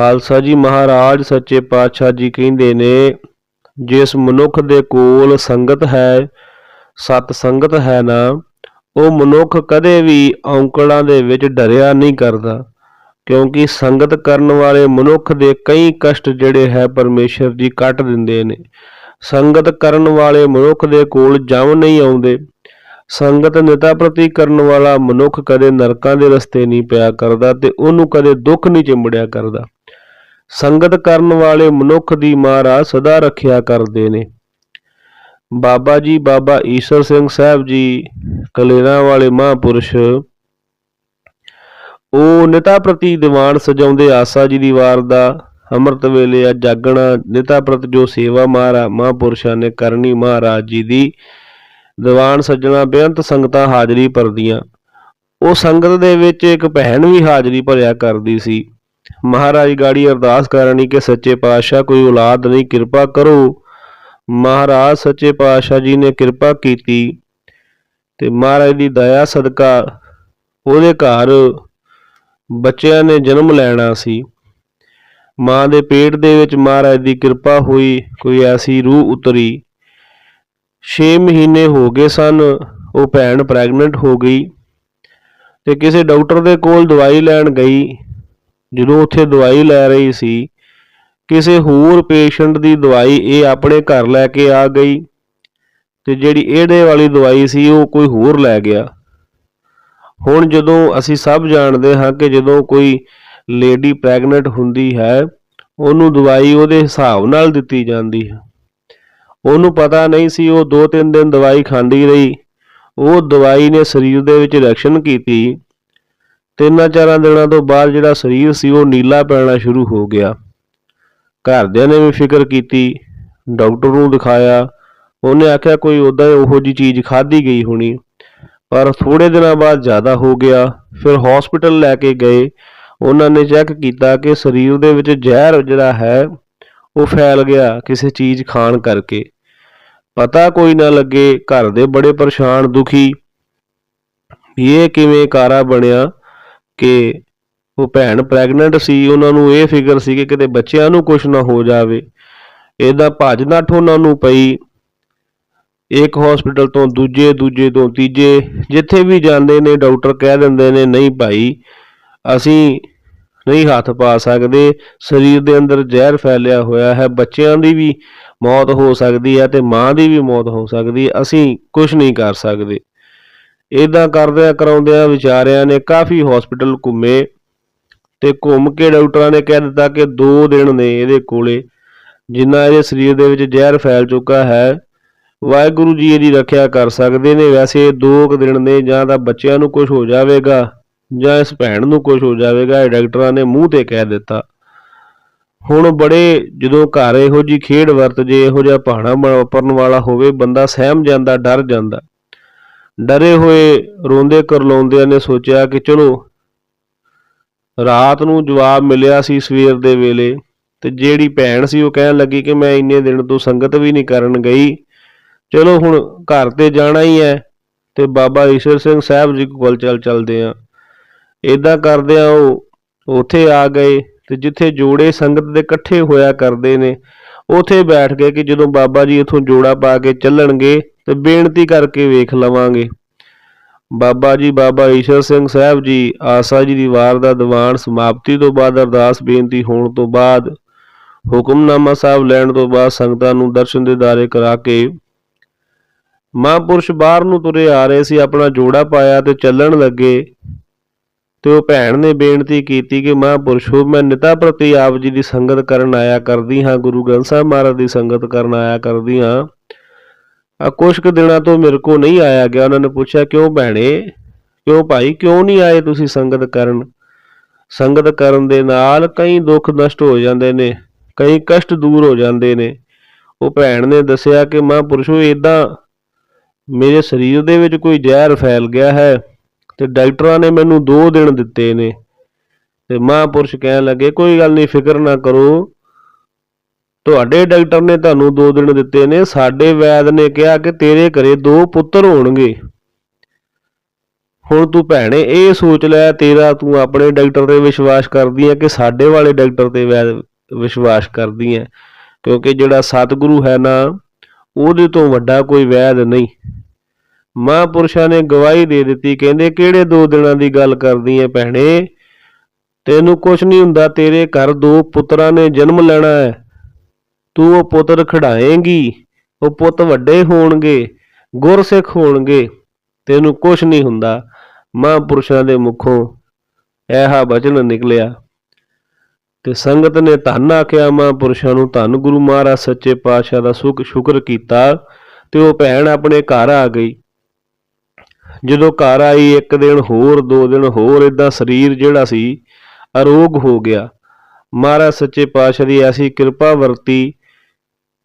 ਖਾਲਸਾ ਜੀ ਮਹਾਰਾਜ, ਸੱਚੇ ਪਾਤਸ਼ਾਹ ਜੀ ਕਹਿੰਦੇ ਨੇ, ਜਿਸ ਮਨੁੱਖ ਦੇ ਕੋਲ ਸੰਗਤ ਹੈ, ਸਤ ਸੰਗਤ ਹੈ ਨਾ, ਉਹ ਮਨੁੱਖ ਕਦੇ ਵੀ ਔਂਕੜਾਂ ਦੇ ਵਿੱਚ ਡਰਿਆ ਨਹੀਂ ਕਰਦਾ, ਕਿਉਂਕਿ ਸੰਗਤ ਕਰਨ ਵਾਲੇ ਮਨੁੱਖ ਦੇ ਕਈ ਕਸ਼ਟ ਜਿਹੜੇ ਹੈ ਪਰਮੇਸ਼ਰ ਜੀ ਕੱਟ ਦਿੰਦੇ ਨੇ। ਸੰਗਤ ਕਰਨ ਵਾਲੇ ਮਨੁੱਖ ਦੇ ਕੋਲ ਜਮ ਨਹੀਂ ਆਉਂਦੇ। ਸੰਗਤ ਨਿਤਾ ਪ੍ਰਤੀ ਕਰਨ ਵਾਲਾ ਮਨੁੱਖ ਕਦੇ ਨਰਕਾਂ ਦੇ ਰਸਤੇ ਨਹੀਂ ਪਿਆ ਕਰਦਾ ਤੇ ਉਹਨੂੰ ਕਦੇ ਦੁੱਖ ਨਹੀਂ ਚਿੰਬੜਿਆ ਕਰਦਾ। ਸੰਗਤ ਕਰਨ ਵਾਲੇ ਮਨੁੱਖ ਦੀ ਮਹਾਰਾਜ ਸਦਾ ਰੱਖਿਆ ਕਰਦੇ ਨੇ। ਬਾਬਾ ਜੀ, ਬਾਬਾ ਈਸ਼ਰ ਸਿੰਘ ਸਾਹਿਬ ਜੀ, ਕਲੇਰਾਂ ਵਾਲੇ ਮਹਾਂਪੁਰਸ਼, ਉਹ ਨਿਤਾ ਪ੍ਰਤੀ ਦੀਵਾਨ ਸਜਾਉਂਦੇ ਆਸਾ ਜੀ ਦੀ ਵਾਰ ਦਾ ਅੰਮ੍ਰਿਤ ਵੇਲੇ ਆ ਜਾਗਣਾ ਨਿਤਾ ਪ੍ਰਤ ਜੋ ਸੇਵਾ ਮਹਾਰਾ ਮਹਾਂਪੁਰਸ਼ਾਂ ਨੇ ਕਰਨੀ ਮਹਾਰਾਜ ਜੀ ਦੀ ਦੀਵਾਨ ਸੱਜਣਾ ਬੇਅੰਤ ਸੰਗਤਾਂ ਹਾਜ਼ਰੀ ਭਰਦੀਆਂ। ਉਹ ਸੰਗਤ ਦੇ ਵਿੱਚ ਇੱਕ ਭੈਣ ਵੀ ਹਾਜ਼ਰੀ ਭਰਿਆ ਕਰਦੀ ਸੀ। ਮਹਾਰਾਜ ਗਾੜੀ ਅਰਦਾਸ ਕਰਨੀ ਕਿ ਸੱਚੇ ਪਾਤਸ਼ਾਹ ਕੋਈ ਔਲਾਦ ਨਹੀਂ, ਕਿਰਪਾ ਕਰੋ। ਮਹਾਰਾਜ ਸੱਚੇ ਪਾਤਸ਼ਾਹ ਜੀ ਨੇ ਕਿਰਪਾ ਕੀਤੀ ਤੇ ਮਹਾਰਾਜ ਦੀ ਦਇਆ ਸਦਕਾ ਉਹਦੇ ਘਰ ਬੱਚਿਆਂ ਨੇ ਜਨਮ ਲੈਣਾ ਸੀ। ਮਾਂ ਦੇ ਪੇਟ ਦੇ ਵਿੱਚ ਮਹਾਰਾਜ ਦੀ ਕਿਰਪਾ ਹੋਈ, ਕੋਈ ਐਸੀ ਰੂਹ ਉਤਰੀ। 6 ਮਹੀਨੇ ਹੋ ਗਏ ਸਨ, ਉਹ ਭੈਣ ਪ੍ਰੈਗਨੈਂਟ ਹੋ ਗਈ ਤੇ ਕਿਸੇ ਡਾਕਟਰ ਦੇ ਕੋਲ ਦਵਾਈ ਲੈਣ ਗਈ। ਜਦੋਂ ਉੱਥੇ ਦਵਾਈ ਲੈ ਰਹੀ ਸੀ, ਕਿਸੇ ਹੋਰ ਪੇਸ਼ੈਂਟ ਦੀ ਦਵਾਈ ਇਹ ਆਪਣੇ ਘਰ ਲੈ ਕੇ ਆ ਗਈ ਤੇ ਜਿਹੜੀ ਇਹਦੇ ਵਾਲੀ ਦਵਾਈ ਸੀ, ਉਹ ਕੋਈ ਹੋਰ ਲੈ ਗਿਆ। ਹੁਣ ਜਦੋਂ ਅਸੀਂ ਸਭ ਜਾਣਦੇ ਹਾਂ ਕਿ ਜਦੋਂ ਕੋਈ ਲੇਡੀ ਪ੍ਰੈਗਨੈਂਟ ਹੁੰਦੀ ਹੈ, ਉਹਨੂੰ ਦਵਾਈ ਉਹਦੇ ਹਿਸਾਬ ਨਾਲ ਦਿੱਤੀ ਜਾਂਦੀ ਹੈ। ਉਹਨੂੰ ਪਤਾ ਨਹੀਂ ਸੀ, ਉਹ 2-3 ਦਿਨ ਦਵਾਈ ਖਾਂਦੀ ਰਹੀ। ਉਹ ਦਵਾਈ ਨੇ ਸਰੀਰ ਦੇ ਵਿੱਚ ਰਿਐਕਸ਼ਨ ਕੀਤੀ। ਤਿੰਨਾਂ ਚਾਰਾਂ ਦਿਨਾਂ ਤੋਂ ਬਾਅਦ ਜਿਹੜਾ ਸਰੀਰ ਸੀ, ਉਹ ਨੀਲਾ ਪੈਣਾ ਸ਼ੁਰੂ ਹੋ ਗਿਆ। ਘਰਦਿਆਂ ਨੇ ਵੀ ਫਿਕਰ ਕੀਤੀ, ਡਾਕਟਰ ਨੂੰ ਦਿਖਾਇਆ। ਉਹਨੇ ਆਖਿਆ, ਕੋਈ ਉਦਾਂ ਉਹੋ ਜੀ ਚੀਜ਼ ਖਾਧੀ ਗਈ ਹੋਣੀ। ਪਰ ਥੋੜੇ ਦਿਨਾਂ ਬਾਅਦ ਜ਼ਿਆਦਾ ਹੋ ਗਿਆ। ਫਿਰ ਹਸਪੀਟਲ ਲੈ ਕੇ ਗਏ। ਉਹਨਾਂ ਨੇ ਚੈੱਕ ਕੀਤਾ ਕਿ ਸਰੀਰ ਦੇ ਵਿੱਚ ਜ਼ਹਿਰ ਜਿਹੜਾ ਹੈ, ਉਹ ਫੈਲ ਗਿਆ ਕਿਸੇ ਚੀਜ਼ ਖਾਣ ਕਰਕੇ। ਪਤਾ ਕੋਈ ਨਾ ਲੱਗੇ, ਘਰ ਦੇ ਬੜੇ ਪਰੇਸ਼ਾਨ, ਦੁਖੀ। ਇਹ ਕਿਵੇਂ ਕਾਰਾ ਬਣਿਆ? ਕਿ ਉਹ ਭੈਣ ਪ੍ਰੈਗਨੈਂਟ ਸੀ, ਉਹਨਾਂ ਨੂੰ ਇਹ ਫਿਕਰ ਸੀ ਕਿ ਕਿਤੇ ਬੱਚਿਆਂ ਨੂੰ ਕੁਝ ਨਾ ਹੋ ਜਾਵੇ। ਇਹਦਾ ਭੱਜ ਨੱਠ ਉਹਨਾਂ ਨੂੰ ਪਈ। ਇੱਕ ਹਸਪੀਟਲ ਤੋਂ ਦੂਜੇ ਦੂਜੇ ਤੋਂ ਤੀਜੇ, ਜਿੱਥੇ ਵੀ ਜਾਂਦੇ ਨੇ, ਡਾਕਟਰ ਕਹਿ ਦਿੰਦੇ ਨੇ, ਨਹੀਂ ਭਾਈ, ਅਸੀਂ ਨਹੀਂ ਹੱਥ ਪਾ ਸਕਦੇ। ਸਰੀਰ ਦੇ ਅੰਦਰ ਜ਼ਹਿਰ ਫੈਲਿਆ ਹੋਇਆ ਹੈ। ਬੱਚਿਆਂ ਦੀ ਵੀ ਮੌਤ ਹੋ ਸਕਦੀ ਹੈ ਤੇ ਮਾਂ ਦੀ ਵੀ ਮੌਤ ਹੋ ਸਕਦੀ ਹੈ। ਅਸੀਂ ਕੁਝ ਨਹੀਂ ਕਰ ਸਕਦੇ। ਇਦਾਂ ਕਰਦਿਆਂ ਕਰਾਉਂਦਿਆਂ ਵਿਚਾਰਿਆਂ ਨੇ ਕਾਫੀ ਹਸਪੀਟਲ ਘੁੰਮੇ ਤੇ ਘੁੰਮ ਕੇ ਡਾਕਟਰਾਂ ਨੇ ਕਹਿ ਦਿੱਤਾ ਕਿ 2 ਦਿਨ ਨੇ ਇਹਦੇ ਕੋਲੇ, ਜਿੰਨਾ ਇਹਦੇ ਸਰੀਰ ਦੇ ਵਿੱਚ ਜ਼ਹਿਰ ਫੈਲ ਚੁੱਕਾ ਹੈ, ਵਾਹਿਗੁਰੂ ਜੀ ਇਹਦੀ ਰੱਖਿਆ ਕਰ ਸਕਦੇ ਨੇ। ਵੈਸੇ ਦੋ ਕੁ ਦਿਨ ਨੇ, ਜਾਂ ਤਾਂ ਬੱਚਿਆਂ ਨੂੰ ਕੁਝ ਹੋ ਜਾਵੇਗਾ, ਜਾਂ ਇਸ ਭੈਣ ਨੂੰ ਕੁਝ ਹੋ ਜਾਵੇਗਾ, ਇਹ ਡਾਕਟਰਾਂ ਨੇ ਮੂੰਹ ਤੇ ਕਹਿ ਦਿੱਤਾ। ਹੁਣ ਬੜੇ ਜਦੋਂ ਘਰ ਇਹੋ ਜੀ ਖੇਡ ਵਰਤ ਜੇ ਇਹੋ ਜਿਹਾ ਭਾਣਾ ਵਾਪਰਨ ਵਾਲਾ ਹੋਵੇ, ਬੰਦਾ ਸਹਿਮ ਜਾਂਦਾ, ਡਰ ਜਾਂਦਾ। ਡਰੇ ਹੋਏ ਰੋਂਦੇ ਕਰਲਾਉਂਦਿਆਂ ਨੇ ਸੋਚਿਆ ਕਿ ਚਲੋ, ਰਾਤ ਨੂੰ ਜਵਾਬ ਮਿਲਿਆ ਸੀ ਸਵੇਰ ਦੇ ਵੇਲੇ ਤੇ ਜਿਹੜੀ ਭੈਣ ਸੀ ਉਹ ਕਹਿਣ ਲੱਗੀ ਕਿ ਮੈਂ ਇੰਨੇ ਦਿਨ ਤੋਂ ਸੰਗਤ ਵੀ ਨਹੀਂ ਕਰਨ ਗਈ। ਚਲੋ ਹੁਣ ਘਰ ਤੇ ਜਾਣਾ ਹੀ ਹੈ ਤੇ ਬਾਬਾ ਈਸ਼ਵਰ ਸਿੰਘ ਸਾਹਿਬ ਜੀ ਕੋਲ ਚੱਲ ਚੱਲਦੇ ਆ ਇਦਾਂ ਕਰਦਿਆਂ ਉਹ ਉੱਥੇ ਆ ਗਏ ਤੇ ਜਿੱਥੇ ਜੋੜੇ ਸੰਗਤ ਦੇ ਇਕੱਠੇ ਹੋਇਆ ਕਰਦੇ ਨੇ, ਉੱਥੇ ਬੈਠ ਗਏ ਕਿ ਜਦੋਂ ਬਾਬਾ ਜੀ ਇਥੋਂ ਜੋੜਾ ਪਾ ਕੇ ਚੱਲਣਗੇ ਤੇ ਬੇਨਤੀ ਕਰਕੇ ਵੇਖ ਲਵਾਂਗੇ। ਬਾਬਾ ਜੀ, ਬਾਬਾ ਈਸ਼ਰ ਸਿੰਘ ਸਾਹਿਬ ਜੀ, ਆਸਾ ਜੀ ਦੀ ਵਾਰ ਦਾ ਦੀਵਾਨ ਸਮਾਪਤੀ ਤੋਂ ਬਾਅਦ ਅਰਦਾਸ ਬੇਨਤੀ ਹੋਣ ਤੋਂ ਬਾਅਦ ਹੁਕਮਨਾਮਾ ਸਾਹਿਬ ਲੈਣ ਤੋਂ ਬਾਅਦ ਸੰਗਤਾਂ ਨੂੰ ਦਰਸ਼ਨ ਦੇ ਦਿਦਾਰੇ ਕਰਾ ਕੇ ਮਹਾਂਪੁਰਸ਼ ਬਾਹਰ ਨੂੰ ਤੁਰੇ ਆ ਰਹੇ ਸੀ, ਆਪਣਾ ਜੋੜਾ ਪਾਇਆ ਤੇ ਚੱਲਣ ਲੱਗੇ। ਤੇ ਉਹ ਭੈਣ ਨੇ ਬੇਨਤੀ ਕੀਤੀ ਕਿ ਮਹਾਂਪੁਰਸ਼ੋ ਮੈਂ ਨਿਤਾ ਪ੍ਰਤੀ ਆਪ ਜੀ ਦੀ ਸੰਗਤ ਕਰਨ ਆਇਆ ਕਰਦੀ ਹਾਂ, ਗੁਰੂ ਗ੍ਰੰਥ ਸਾਹਿਬ ਮਹਾਰਾਜ ਦੀ ਸੰਗਤ ਕਰਨ ਆਇਆ ਕਰਦੀ ਹਾਂ। ਆ ਕੁਛ ਕੁ ਦਿਨਾਂ ਤੋਂ ਮੇਰੇ ਕੋ ਨਹੀਂ ਆਇਆ ਗਿਆ। ਉਹਨਾਂ ਨੇ ਪੁੱਛਿਆ, ਕਿਉਂ ਭੈਣੇ? ਕਿਉਂ ਭਾਈ? ਕਿਉਂ ਨਹੀਂ ਆਏ ਤੁਸੀਂ ਸੰਗਤ ਕਰਨ? ਸੰਗਤ ਕਰਨ ਦੇ ਨਾਲ ਕਈ ਦੁੱਖ ਨਸ਼ਟ ਹੋ ਜਾਂਦੇ ਨੇ, ਕਈ ਕਸ਼ਟ ਦੂਰ ਹੋ ਜਾਂਦੇ ਨੇ। ਉਹ ਭੈਣ ਨੇ ਦੱਸਿਆ ਕਿ ਮਹਾਂਪੁਰਸ਼ੋ ਇਦਾਂ ਮੇਰੇ ਸਰੀਰ ਦੇ ਵਿੱਚ ਕੋਈ ਜ਼ਹਿਰ ਫੈਲ ਗਿਆ ਹੈ ਤੇ ਡਾਕਟਰਾਂ ਨੇ ਮੈਨੂੰ 2 ਦਿਨ ਦਿੱਤੇ ਨੇ ਤੇ ਮਹਾਂਪੁਰਸ਼ ਕਹਿਣ ਲੱਗੇ, ਕੋਈ ਗੱਲ ਨਹੀਂ, ਫਿਕਰ ਨਾ ਕਰੋ। ਤੁਹਾਡੇ ਡਾਕਟਰ ਨੇ ਤੁਹਾਨੂੰ ਦੋ ਦਿਨ ਦਿੱਤੇ ਨੇ, ਸਾਡੇ ਵੈਦ ਨੇ ਕਿਹਾ ਕਿ ਤੇਰੇ ਘਰੇ ਦੋ ਪੁੱਤਰ ਹੋਣਗੇ। ਹੁਣ ਤੂੰ ਭੈਣੇ ਇਹ ਸੋਚ ਲੈ, ਤੇਰਾ ਤੂੰ ਆਪਣੇ ਡਾਕਟਰ ਤੇ ਵਿਸ਼ਵਾਸ ਕਰਦੀ ਹੈ ਕਿ ਸਾਡੇ ਵਾਲੇ ਡਾਕਟਰ ਤੇ ਵੈਦ ਵਿਸ਼ਵਾਸ ਕਰਦੀ ਹੈ ਕਿਉਂਕਿ ਜਿਹੜਾ ਸਤਿਗੁਰੂ ਹੈ ਨਾ, ਉਹਦੇ ਤੋਂ ਵੱਡਾ ਕੋਈ ਵੈਦ ਨਹੀਂ। ਮਹਾਂਪੁਰਸ਼ਾਂ ਨੇ ਗਵਾਹੀ ਦੇ ਦਿੱਤੀ, ਕਹਿੰਦੇ ਕਿਹੜੇ ਦੋ ਦਿਨਾਂ ਦੀ ਗੱਲ ਕਰਦੀ ਹੈ ਭੈਣੇ? ਤੈਨੂੰ ਕੁਝ ਨਹੀਂ ਹੁੰਦਾ, ਤੇਰੇ ਘਰ ਦੋ ਪੁੱਤਰਾਂ ਨੇ ਜਨਮ ਲੈਣਾ ਹੈ ਤੂੰ ਉਹ ਪੁੱਤਰ ਖਿਡਾਏਂਗੀ ਉਹ ਪੁੱਤ ਵੱਡੇ ਹੋਣਗੇ, ਗੁਰਸਿੱਖ ਹੋਣਗੇ, ਤੈਨੂੰ ਕੁਝ ਨਹੀਂ ਹੁੰਦਾ। ਮਹਾਂਪੁਰਸ਼ਾਂ ਦੇ ਮੁਖੋਂ ਇਹਾ ਬਚਨ ਨਿਕਲਿਆ। ਤੇ ਸੰਗਤ ਨੇ ਧੰਨ ਆਖਿਆ, ਮਹਾਂਪੁਰਸ਼ਾਂ ਨੂੰ ਧੰਨ ਗੁਰੂ ਮਹਾਰਾਜ ਸੱਚੇ ਪਾਤਸ਼ਾਹ ਦਾ ਸੁਖ ਸ਼ੁਕਰ ਕੀਤਾ ਤੇ ਉਹ ਭੈਣ ਆਪਣੇ ਘਰ ਆ ਗਈ। ਜਦੋਂ ਘਰ ਆਈ, ਇੱਕ ਦਿਨ ਹੋਰ, ਦੋ ਦਿਨ ਹੋਰ ਇਦਾਂ ਸਰੀਰ ਜਿਹੜਾ ਸੀ ਅਰੋਗ ਹੋ ਗਿਆ। ਮਹਾਰਾਜ ਸੱਚੇ ਪਾਤਸ਼ਾਹ ਦੀ ਐਸੀ ਕਿਰਪਾ ਵਰਤੀ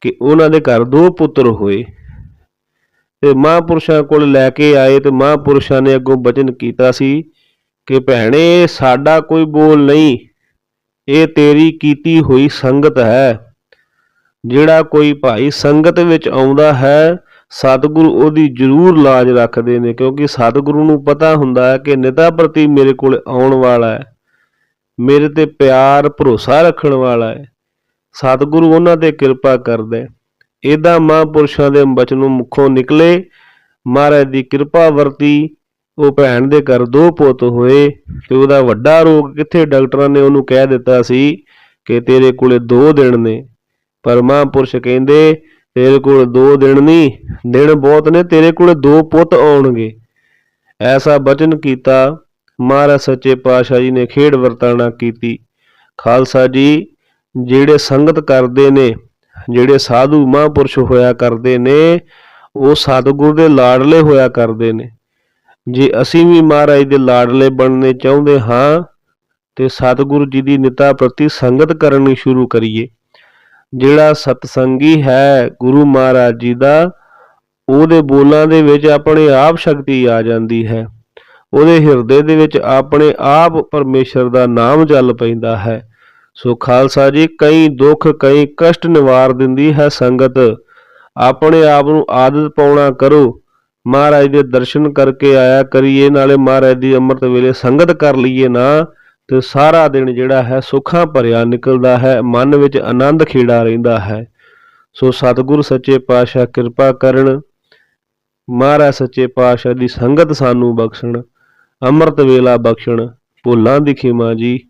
ਕਿ ਉਹਨਾਂ ਦੇ ਘਰ ਦੋ ਪੁੱਤਰ ਹੋਏ। ਤੇ ਮਹਾਂਪੁਰਸ਼ਾਂ ਕੋਲ ਲੈ ਕੇ ਆਏ ਤੇ ਮਹਾਂਪੁਰਸ਼ਾਂ ਨੇ ਅੱਗੋਂ ਬਚਨ ਕੀਤਾ ਸੀ ਕਿ ਭੈਣੇ, ਸਾਡਾ ਕੋਈ ਬੋਲ ਨਹੀਂ। ਇਹ ਤੇਰੀ ਕੀਤੀ ਹੋਈ ਸੰਗਤ ਹੈ। ਜਿਹੜਾ ਕੋਈ ਭਾਈ ਸੰਗਤ ਵਿੱਚ ਆਉਂਦਾ ਹੈ, ਸਤਿਗੁਰੂ ਉਹਦੀ ਜ਼ਰੂਰ ਲਾਜ ਰੱਖਦੇ ਨੇ, ਕਿਉਂਕਿ ਸਤਿਗੁਰੂ ਨੂੰ ਪਤਾ ਹੁੰਦਾ ਹੈ ਕਿ ਨਿਤਾ ਪ੍ਰਤੀ ਮੇਰੇ ਕੋਲ ਆਉਣ ਵਾਲਾ ਹੈ। ਮੇਰੇ ਤੇ ਪਿਆਰ, ਭਰੋਸਾ ਰੱਖਣ ਵਾਲਾ ਹੈ। ਸਤਿਗੁਰੂ ਉਹਨਾਂ ਤੇ ਕਿਰਪਾ ਕਰਦਾ। ਹੈ ਇਹਦਾ ਮਹਾਂਪੁਰਸ਼ਾਂ ਦੇ ਬਚਨੋਂ ਮੁਖੋਂ ਨਿਕਲੇ। ਮਹਾਰਾਜ ਦੀ ਕਿਰਪਾ ਵਰਤੀ। ਉਹ ਭੈਣ ਦੇ ਘਰ ਦੋ ਪੁੱਤ ਹੋਏ ਤੇ ਉਹਦਾ ਵੱਡਾ ਰੋਗ ਕਿੱਥੇ ਡਾਕਟਰਾਂ ਨੇ ਉਹਨੂੰ ਕਹਿ ਦਿੱਤਾ ਸੀ ਕਿ ਤੇਰੇ ਕੋਲੇ ਦੋ ਦਿਨ ਨੇ। ਪਰ ਮਹਾਂਪੁਰਸ਼ ਕਹਿੰਦੇ, ਤੇਰੇ ਕੋਲ ਦੋ ਦਿਨ ਨਹੀਂ, ਦਿਨ ਬਹੁਤ ਨੇ, ਤੇਰੇ ਕੋਲ ਦੋ ਪੁੱਤ ਆਉਣਗੇ। ਐਸਾ ਬਚਨ ਕੀਤਾ। ਮਹਾਰਾਜ ਸੱਚੇ ਪਾਤਸ਼ਾਹ ਜੀ ਨੇ ਖੇਡ ਵਰਤਾਣਾ ਕੀਤੀ। ਖਾਲਸਾ ਜੀ ਜਿਹੜੇ ਸੰਗਤ ਕਰਦੇ ਨੇ, ਜਿਹੜੇ ਸਾਧੂ ਮਹਾਂਪੁਰਸ਼ ਹੋਇਆ ਕਰਦੇ ਨੇ, ਉਹ ਸਤਿਗੁਰ ਦੇ ਲਾਡਲੇ ਹੋਇਆ ਕਰਦੇ ਨੇ। ਜੇ ਅਸੀਂ ਵੀ ਮਹਾਰਾਜ ਦੇ ਲਾਡਲੇ ਬਣਨੇ ਚਾਹੁੰਦੇ ਹਾਂ, ਤੇ ਸਤਿਗੁਰੂ ਜੀ ਦੀ ਨਿਤਾ ਪ੍ਰਤੀ ਸੰਗਤ ਕਰਨੀ ਸ਼ੁਰੂ ਕਰੀਏ। ਜਿਹੜਾ ਸਤਸੰਗੀ ਹੈ ਗੁਰੂ ਮਹਾਰਾਜ ਜੀ ਦਾ, ਉਹਦੇ ਬੋਲਾਂ ਦੇ ਵਿੱਚ ਆਪਣੇ ਆਪ ਸ਼ਕਤੀ ਆ ਜਾਂਦੀ ਹੈ। ਉਹਦੇ ਹਿਰਦੇ ਦੇ ਵਿੱਚ ਆਪਣੇ ਆਪ ਪਰਮੇਸ਼ਰ ਦਾ ਨਾਮ ਚੱਲ ਪੈਂਦਾ ਹੈ। ਸੋ ਖਾਲਸਾ ਜੀ, ਕਈ ਦੁੱਖ, ਕਈ ਕਸ਼ਟ ਨਿਵਾਰ ਦਿੰਦੀ ਹੈ ਸੰਗਤ। ਆਪਣੇ ਆਪ ਨੂੰ ਆਦਤ ਪਾਉਣਾ ਕਰੋ। ਮਹਾਰਾਜ ਦੇ ਦਰਸ਼ਨ ਕਰਕੇ ਆਇਆ ਕਰੀਏ, ਨਾਲੇ ਮਹਾਰਾਜ ਦੀ ਅੰਮ੍ਰਿਤ ਵੇਲੇ ਸੰਗਤ ਕਰ ਲਈਏ ਨਾ, ਤੇ ਸਾਰਾ ਦਿਨ ਜਿਹੜਾ ਹੈ ਸੁੱਖਾਂ ਭਰਿਆ ਨਿਕਲਦਾ ਹੈ, ਮਨ ਵਿੱਚ ਆਨੰਦ ਖੇੜਾ ਰਹਿੰਦਾ ਹੈ। ਸੋ ਸਤਿਗੁਰ ਸੱਚੇ ਪਾਤਸ਼ਾਹ ਕਿਰਪਾ ਕਰਨ। ਮਹਾਰਾਜ ਸੱਚੇ ਪਾਤਸ਼ਾਹ ਦੀ ਸੰਗਤ ਸਾਨੂੰ ਬਖਸ਼ਣ। ਅੰਮ੍ਰਿਤ ਵੇਲਾ ਬਖਸ਼ਣ। ਭੁੱਲਾਂ ਦੀ ਖਿਮਾ ਜੀ।